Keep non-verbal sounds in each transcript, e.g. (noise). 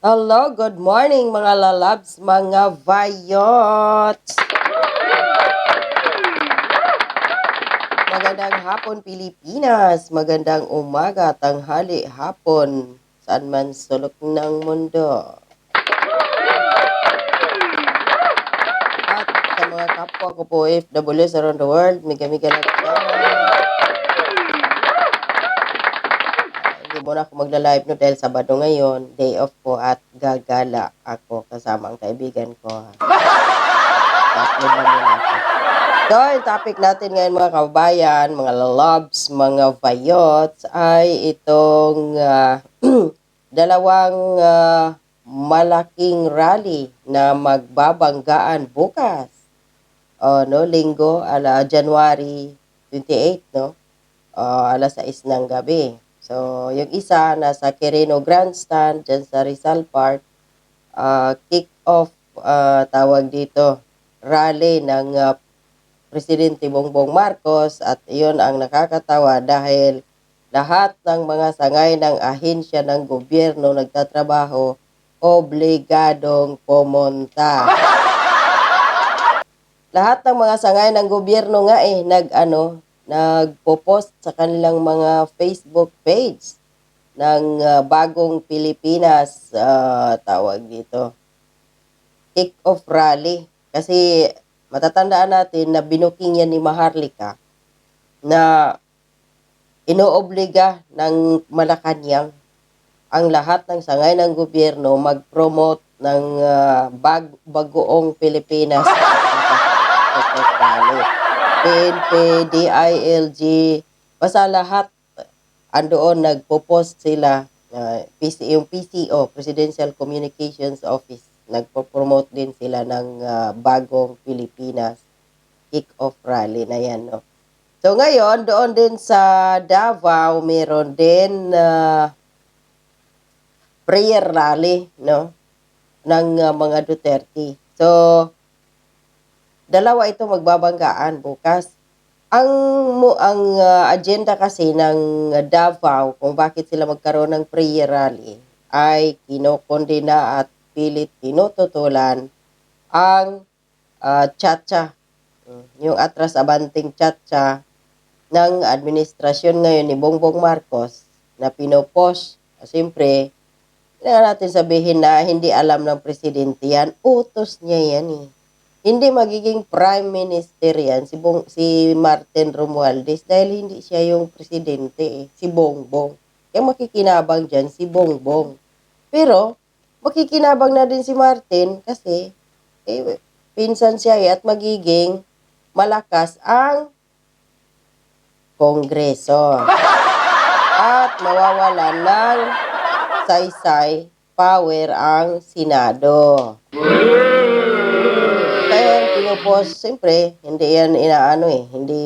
Hello, good morning mga lalabs, mga vayots! Magandang hapon Pilipinas, magandang umaga, tanghali, hapon, saan man sulok ng mundo. At sa mga kapwa ko po OFWs around the world, miga-miga na Hindi muna ako magla-live no dahil Sabado ngayon, day off ko at gagala ako kasama ang kaibigan ko. (laughs) Tatlo na muna ako. So, yung topic natin ngayon mga kababayan, mga loves, mga vayots, ay itong ah, (clears throat) dalawang ah, malaking rally na magbabanggaan bukas. O, no, linggo, ala January 28, no? O, alas 6 ng gabi. So, yung isa nasa Quirino Grandstand, dyan sa Rizal Park, uh, kick-off ah, tawag dito, rally ng ah, Presidente Bongbong Marcos at iyon ang nakakatawa dahil lahat ng mga sangay ng ahensya ng gobyerno nagtatrabaho obligadong pumunta. (laughs) Lahat ng mga sangay ng gobyerno nga eh nag ano, nagpo-post sa kanilang mga Facebook page ng ah, bagong Pilipinas ah, tawag dito. Kick-off rally. Kasi matatandaan natin na binuking yan ni Maharlika na inoobliga ng Malacanang ang lahat ng sangay ng gobyerno mag-promote ng ah, bag bagoong Pilipinas. (laughs) PNP, DILG, basta lahat andoon nagpo-post sila uh, PC, yung PCO, Presidential Communications Office, nagpo-promote din sila ng ah, bagong Pilipinas kick-off rally na yan. No? So ngayon, doon din sa Davao, meron din na prayer rally no ng ah, mga Duterte. So dalawa ito magbabanggaan bukas. Ang mo ang ah, agenda kasi ng Davao kung bakit sila magkaroon ng prayer rally ay kinokondena at pilit tinututulan ang ah, chacha, mm, yung atras abanting chacha ng administrasyon ngayon ni Bongbong Marcos na pinopos, siyempre, kailangan natin sabihin na hindi alam ng presidente yan, utos niya yan eh hindi magiging prime minister yan si, Bong, si Martin Romualdez dahil hindi siya yung presidente eh, si Bongbong. Kaya makikinabang dyan si Bongbong. Pero, makikinabang na din si Martin kasi eh, pinsan siya eh, at magiging malakas ang Kongreso. (laughs) At mawawalan ng saysay power ang Senado. Kaya yung pinopos, siyempre, hindi yan inaano eh, hindi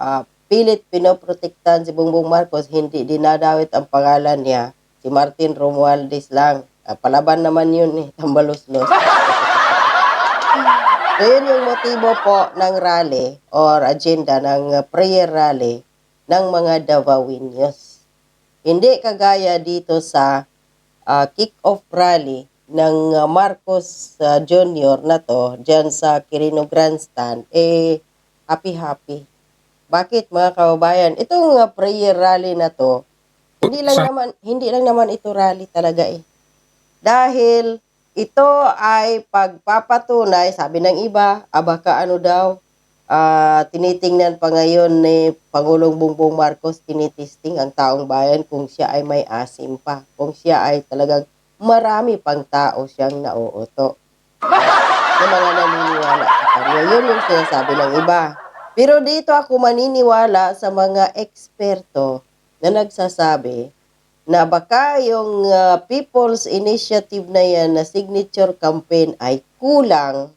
ah, pilit pinoprotektahan si Bongbong Marcos, hindi dinadawit ang pangalan niya. Si Martin Romualdez lang. Ah, palaban naman yun eh, (laughs) tambalos-los. so yun yung motibo po ng rally or agenda ng prayer rally ng mga Davaoenos. Hindi kagaya dito sa ah, kick-off rally ng uh, Marcos uh, Jr. na to, dyan sa Quirino Grandstand, eh, happy-happy. Bakit mga kababayan? Itong uh, prayer rally na to, hindi lang naman hindi lang naman ito rally talaga eh. Dahil ito ay pagpapatunay, sabi ng iba, abaka ano daw, ah, tinitingnan pa ngayon ni Pangulong Bongbong Marcos, tinitisting ang taong bayan kung siya ay may asim pa, kung siya ay talagang marami pang tao siyang nauuto. Yung mga naniniwala sa kanya. Yun yung sinasabi ng iba. Pero dito ako maniniwala sa mga eksperto na nagsasabi na baka yung ah, People's Initiative na yan na signature campaign ay kulang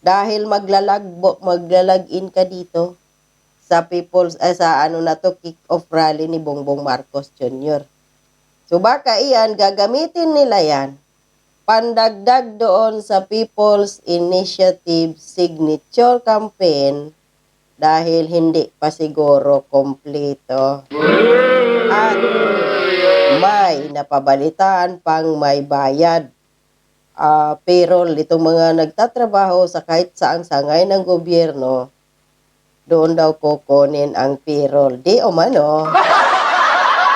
dahil maglalagbo, maglalag-in ka dito sa People's, eh, sa ano na to, kick-off rally ni Bongbong Marcos Jr. So baka iyan, gagamitin nila yan pandagdag doon sa People's Initiative Signature Campaign dahil hindi pa siguro kompleto. At may napabalitaan pang may bayad ah, payroll itong mga nagtatrabaho sa kahit saang sangay ng gobyerno doon daw kukunin ang payroll. Di o mano.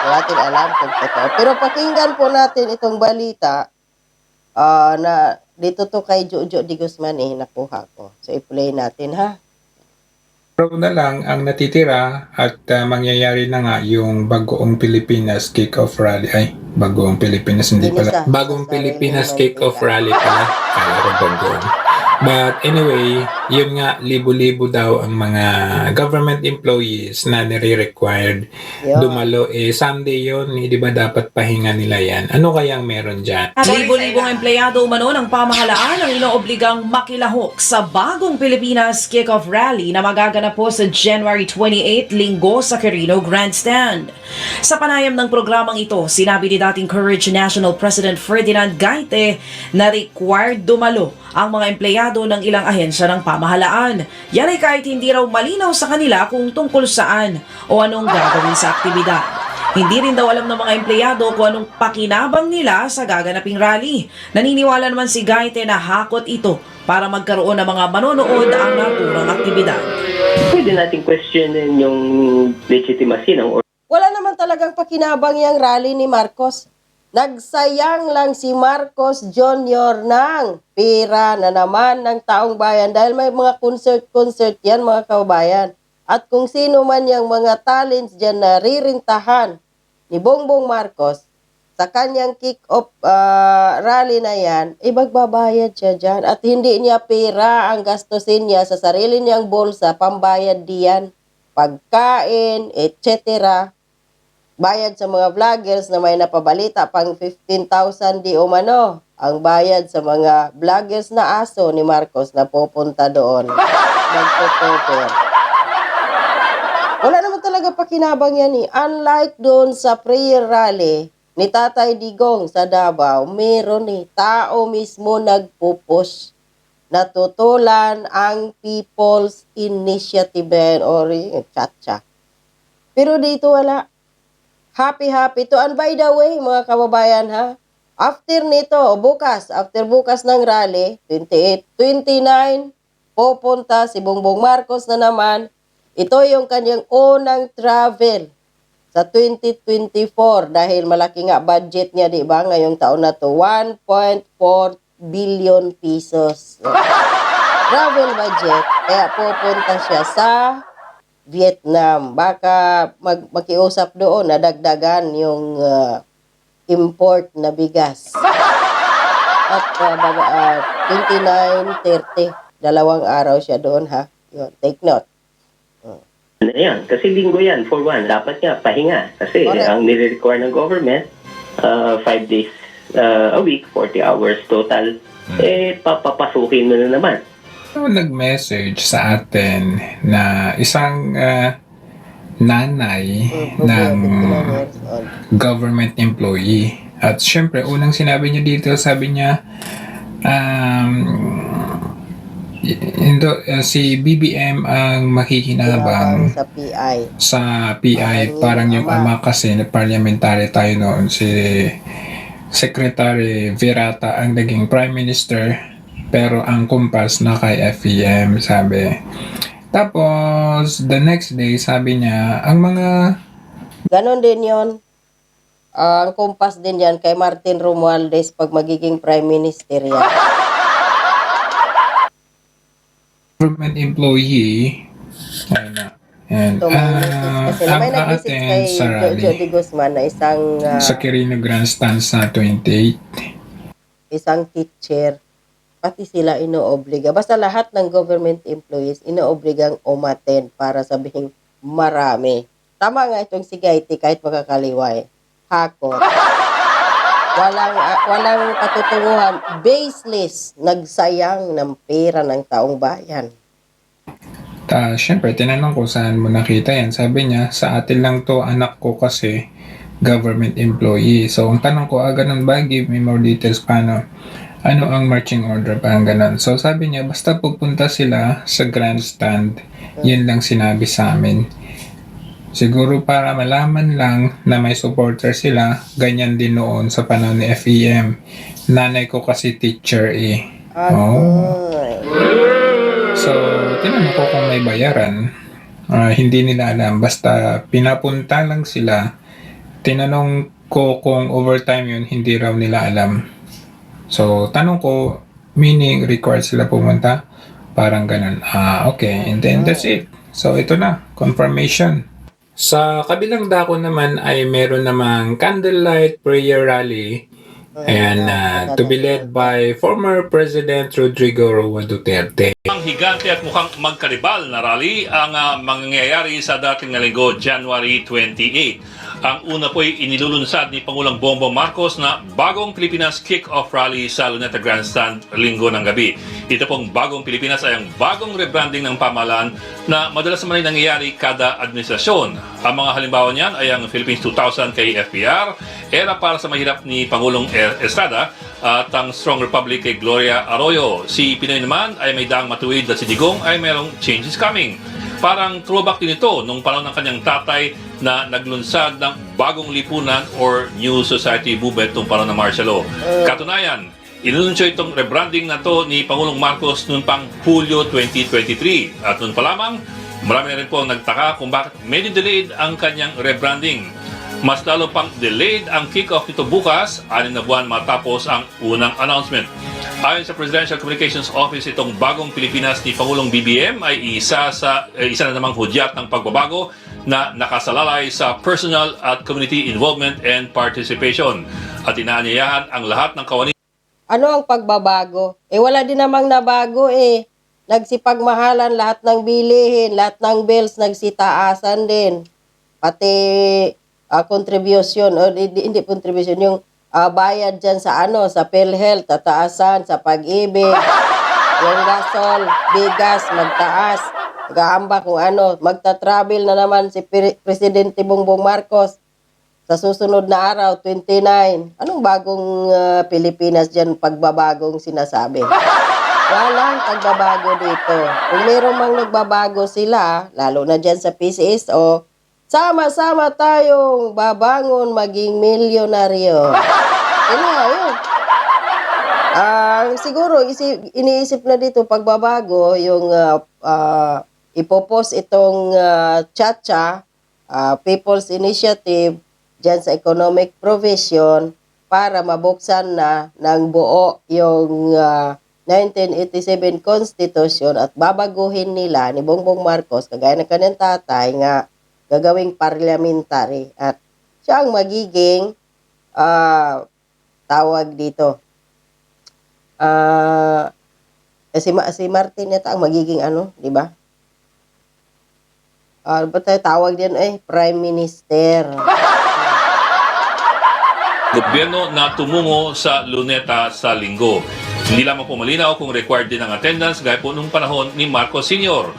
Natin alam kung totoo. Pero pakinggan po natin itong balita ah, na dito to kay Jojo Di Guzman eh, nakuha ko. So, i-play natin ha. Araw na lang ang natitira at uh, mangyayari na nga yung bagoong Pilipinas kick-off rally. Ay, bagoong Pilipinas, hindi pala. Bagong Pilipinas kick-off rally pala. Kala ko bagoong. But anyway, yun nga, libo-libo daw ang mga government employees na nire-required Yun. dumalo. Eh, someday yun, hindi ba dapat pahinga nila yan? Ano kayang meron dyan? Libo-libong empleyado umano ng pamahalaan ang inoobligang makilahok sa bagong Pilipinas Kickoff Rally na magaganap po sa January 28, linggo sa Quirino Grandstand. Sa panayam ng programang ito, sinabi ni dating Courage National President Ferdinand Gaite na required dumalo ang mga empleyado ng ilang ahensya ng pamahalaan. Yan ay kahit hindi raw malinaw sa kanila kung tungkol saan o anong gagawin sa aktibidad. Hindi rin daw alam ng mga empleyado kung anong pakinabang nila sa gaganaping rally. Naniniwala naman si Gaite na hakot ito para magkaroon ng mga manonood ang naturang aktibidad. pwede natin questionin yung legitimacy ng Wala naman talagang pakinabang yung rally ni Marcos. Nagsayang lang si Marcos Jr. ng pera na naman ng taong bayan dahil may mga concert-concert yan mga kababayan. At kung sino man yung mga talents dyan na ririntahan ni Bongbong Marcos sa kanyang kick-off ah, rally na yan, ibagbabayad siya dyan. At hindi niya pera ang gastusin niya sa sarili niyang bulsa, pambayad diyan, pagkain, etc bayad sa mga vloggers na may napabalita pang 15,000 di umano. Ang bayad sa mga vloggers na aso ni Marcos na pupunta doon. Magtutuper. Wala naman talaga pakinabang yan eh. Unlike doon sa prayer rally ni Tatay Digong sa Davao, meron eh. Tao mismo nagpupush natutulan ang People's Initiative or yung chat-chat. Pero dito wala. Happy, happy to. And by the way, mga kababayan ha, after nito, bukas, after bukas ng rally, 28, 29, pupunta si Bongbong Marcos na naman. Ito yung kanyang unang travel sa 2024 dahil malaki nga budget niya, di ba, ngayong taon na to, 1.4 billion pesos. (laughs) Travel budget. Kaya pupunta siya sa Vietnam. Baka mag makiusap doon na dagdagan yung uh, import na bigas. (laughs) At uh, baga, uh, 29, 30, dalawang araw siya doon ha. Yun, take note. ano yan. Kasi linggo yan, for one. Dapat nga, pahinga. Kasi Correct. ang nire-require ng government, uh, five days uh, a week, 40 hours total, eh, papapasukin mo na naman. So, nag-message sa atin na isang ah, nanay Mm, ng 59 years old. government employee. At syempre, unang sinabi niya dito, sabi niya, um, indo, uh, si BBM ang makikinabang sa PI. sa PI. Parang yung ama kasi na parliamentary tayo noon, si Secretary Virata ang naging Prime Minister pero ang kumpas na kay FEM sabi. Tapos, the next day, sabi niya, ang mga Ganon din yon. ang kumpas din yan kay Martin Romualdez pag magiging prime minister yan. government employee, ayun na, and, Ito, message kasi ang aaten kay sa rally de Guzman na isang ah, sa Quirino Grandstands na 28. isang teacher, pati sila inoobliga. Basta lahat ng government employees inoobligang umaten para sabihin marami. Tama nga itong si Gaiti kahit makakaliway. Hakot. (laughs) Walang, ah, walang katutunguhan. Baseless. Nagsayang ng pera ng taong bayan. Ta, syempre, tinanong ko saan mo nakita yan. Sabi niya, sa atin lang to, anak ko kasi government employee. So, ang tanong ko, ah, ganun ba? Give me more details paano. Ano ang marching order? Parang ganun. So, sabi niya, basta pupunta sila sa grandstand, yun lang sinabi sa amin. Siguro para malaman lang na may supporter sila, ganyan din noon sa panahon ni FEM. Nanay ko kasi teacher eh. Oh. Agoy. So, tinanong ko kung may bayaran. Ah, hindi nila alam. Basta pinapunta lang sila. Tinanong ko kung overtime yun, hindi raw nila alam. So, tanong ko, meaning required sila pumunta? Parang ganun. Ah, okay. And then that's it. So, ito na. Confirmation. Sa kabilang dako naman ay meron namang candlelight prayer rally Ayan, ah, to be led by former President Rodrigo Roa Duterte. Ang higante at mukhang magkaribal na rally ang ah, mangyayari sa dating na linggo, January 28. Ang una po ay inilulunsad ni Pangulong Bongbong Marcos na bagong Pilipinas kick-off rally sa Luneta Grandstand linggo ng gabi. Ito pong bagong Pilipinas ay ang bagong rebranding ng pamahalaan na madalas naman ay nangyayari kada administrasyon. Ang mga halimbawa niyan ay ang Philippines 2000 kay FPR, Era para sa mahirap ni Pangulong Er- Estrada at ang Strong Republic kay Gloria Arroyo. Si Pinoy naman ay may daang matuwid at si Digong ay mayroong changes coming. Parang throwback din ito nung panahon ng kanyang tatay na naglunsad ng bagong lipunan or New Society Movement nung panahon ng martial law. Katunayan, Inununsyo itong rebranding na to ni Pangulong Marcos noon pang Hulyo 2023. At noon pa lamang, marami na rin po ang nagtaka kung bakit medyo delayed ang kanyang rebranding. Mas lalo pang delayed ang kick-off nito bukas, anin na buwan matapos ang unang announcement. Ayon sa Presidential Communications Office, itong bagong Pilipinas ni Pangulong BBM ay isa sa eh, isa na namang hudyat ng pagbabago na nakasalalay sa personal at community involvement and participation. At inaanyayahan ang lahat ng kawani Ano ang pagbabago? Eh wala din namang nabago eh. Nagsipagmahalan lahat ng bilihin, lahat ng bills nagsitaasan din. Pati ah, contribution, o hindi, hindi contribution, yung ah, bayad dyan sa ano, sa PhilHealth, tataasan, sa pag-ibig, yung gasol, bigas, magtaas. Nagahamba kung ano, magta-travel na naman si Pre- Presidente Bongbong Marcos sa susunod na araw, 29. Anong bagong ah, Pilipinas dyan pagbabagong sinasabi? Walang pagbabago dito. Kung meron mang nagbabago sila, lalo na dyan sa PCSO, sama-sama tayong babangon maging milyonaryo. (laughs) Yun nga, yun. Ah, siguro isip, iniisip na dito pagbabago yung ah, ah, ipopost itong ah, Chacha ah, People's Initiative dyan sa economic provision para mabuksan na ng buo yung ah, 1987 Constitution at babaguhin nila ni Bongbong Marcos kagaya ng kanyang tatay nga gagawing parliamentary at siya ang magiging ah, tawag dito eh, si, si Martin yata ang magiging ano, di ba? Ah, ba tayo tawag din eh, Prime Minister. gobyerno na tumungo sa luneta sa linggo. Hindi lamang po malinaw kung required din ang attendance gaya po nung panahon ni Marcos Sr.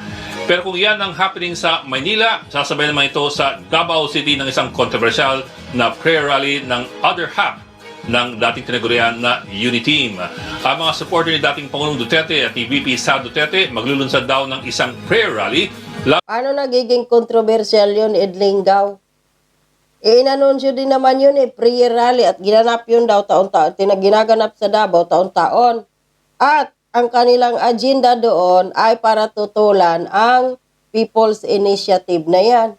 Pero kung yan ang happening sa Maynila, sasabay naman ito sa Davao City ng isang controversial na prayer rally ng other half ng dating tinagurian na Uniteam. Ang mga supporter ni dating Pangulong Duterte at ni VP Sara Duterte maglulunsad daw ng isang prayer rally Paano nagiging controversial yun, Edlingaw? Eh, inanunsyo din naman yun eh, prayer rally at ginanap yun daw taon-taon, ginaganap sa Davao taon-taon. At ang kanilang agenda doon ay para tutulan ang People's Initiative na yan.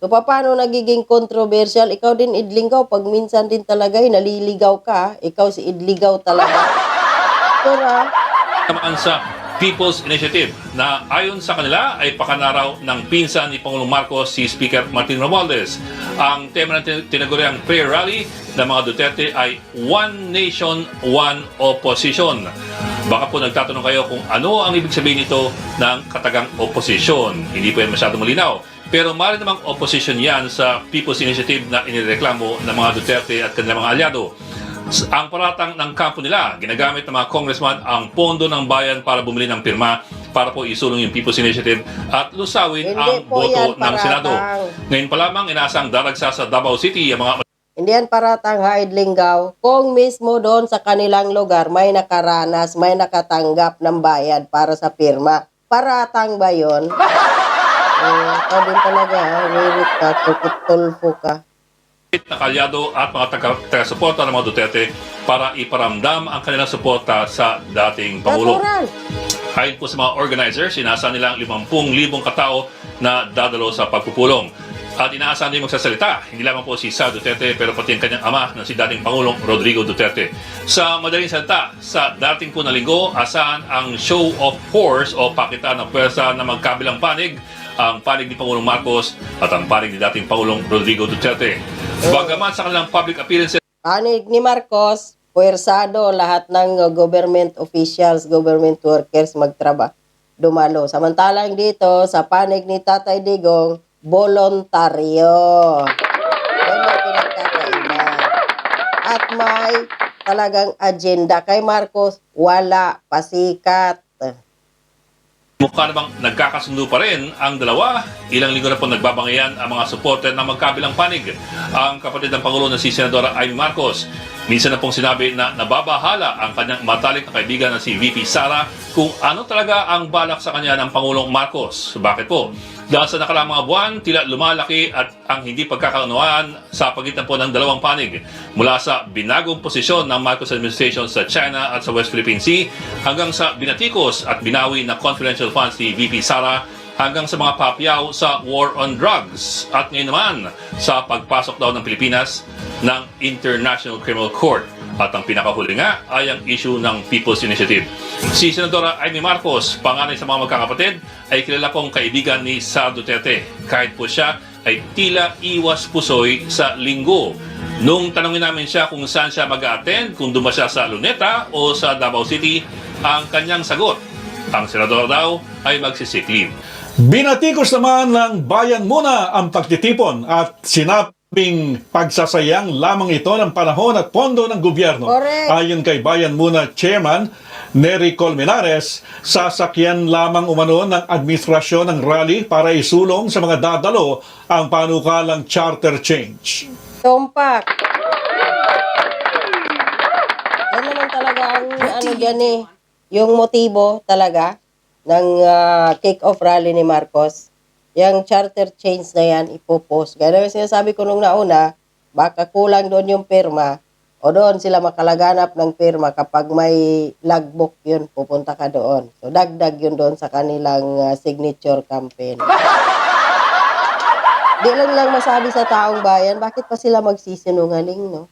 So, paano nagiging controversial? Ikaw din, Idlingaw, pag minsan din talaga, eh, naliligaw ka, ikaw si Idligaw talaga. (laughs) Pero, tamaan sa People's Initiative na ayon sa kanila ay pakanaraw ng pinsan ni Pangulong Marcos si Speaker Martin Romualdez. Ang tema ng tin- tinaguriang prayer rally ng mga Duterte ay One Nation, One Opposition. Baka po nagtatanong kayo kung ano ang ibig sabihin nito ng katagang opposition. Hindi po yan masyadong malinaw. Pero mali namang opposition yan sa People's Initiative na inireklamo ng mga Duterte at kanilang mga alyado. Ang paratang ng kampo nila, ginagamit ng mga congressman ang pondo ng bayan para bumili ng pirma para po isulong yung People's Initiative at lusawin Hindi ang boto ng Senado. Ngayon pa lamang inasang daragsa sa Davao City ang mga Hindi yan paratang haidlinggaw. Kung mismo doon sa kanilang lugar may nakaranas, may nakatanggap ng bayad para sa pirma. Paratang ba yun? (laughs) Eh, ikaw din talaga, ha? Wirit ka, tukit-tulfo ka. na kalyado at mga taga- taga-suporta ng mga Duterte para iparamdam ang kanilang suporta sa dating Pangulo. Natural. Ayon po sa mga organizers, inaasahan nilang 50,000 katao na dadalo sa pagpupulong. At inaasahan din magsasalita, hindi lamang po si Sa Duterte pero pati ang kanyang ama na si dating Pangulong Rodrigo Duterte. Sa madaling salita, sa dating po na linggo, asahan ang show of force o pakita ng pwersa na magkabilang panig, ang panig ni Pangulong Marcos at ang panig ni dating Pangulong Rodrigo Duterte. Bagaman sa kanilang public appearances, Panig ni Marcos, puwersado lahat ng government officials, government workers magtraba dumalo. Samantalang dito, sa panig ni Tatay Digong, voluntaryo. Yan yung pinagkakaiba. At may talagang agenda. Kay Marcos, wala, pasikat. Mukha namang nagkakasundo pa rin ang dalawa. Ilang linggo na po nagbabangayan ang mga supporter ng magkabilang panig. Ang kapatid ng Pangulo na si Senadora Amy Marcos. Minsan na pong sinabi na nababahala ang kanyang matalik na kaibigan na si VP Sara kung ano talaga ang balak sa kanya ng Pangulong Marcos. Bakit po? Dahil sa nakaraang mga buwan, tila lumalaki at ang hindi pagkakaunawaan sa pagitan po ng dalawang panig mula sa binagong posisyon ng Marcos administration sa China at sa West Philippine Sea hanggang sa binatikos at binawi na confidential funds ni VP Sara hanggang sa mga papyaw sa war on drugs at ngayon naman sa pagpasok daw ng Pilipinas ng International Criminal Court. At ang pinakahuli nga ay ang issue ng People's Initiative. Si Senadora Amy Marcos, panganay sa mga magkakapatid, ay kilala pong kaibigan ni Sara Duterte. Kahit po siya ay tila iwas pusoy sa linggo. Nung tanongin namin siya kung saan siya mag attend kung duma siya sa Luneta o sa Davao City, ang kanyang sagot, ang senador daw ay magsisick leave. Binatikos naman ng bayan muna ang pagtitipon at sinabing pagsasayang lamang ito ng panahon at pondo ng gobyerno. Correct. Ayon kay Bayan Muna Chairman Nery Colmenares, sasakyan lamang umano ng administrasyon ng rally para isulong sa mga dadalo ang panukalang charter change. Tumpak. Yan naman talaga ang ano dyan eh. Yung motibo talaga ng ah, kick-off rally ni Marcos. Yung charter change na yan, ipopost. Gano'n yung sinasabi ko nung nauna, baka kulang doon yung pirma o doon sila makalaganap ng pirma kapag may logbook yun, pupunta ka doon. So dagdag yun doon sa kanilang ah, signature campaign. (laughs) Di lang lang masabi sa taong bayan, bakit pa sila magsisinungaling, no?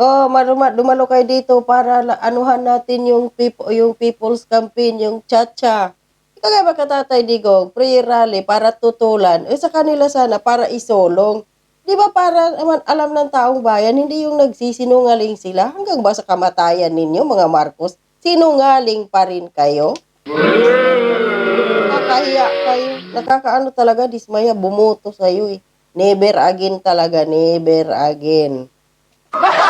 Oh, maruma, dumalo kayo dito para anuhan natin yung people, yung people's campaign, yung chacha. Kaya ba katatay digong, pre-rally para tutulan, eh sa kanila sana para isolong. Di ba para naman alam ng taong bayan, hindi yung nagsisinungaling sila hanggang ba sa kamatayan ninyo, mga Marcos, sinungaling pa rin kayo? Nakakahiya kayo. Nakakaano talaga, dismaya, bumuto sa'yo eh. Never again talaga, never again. (laughs)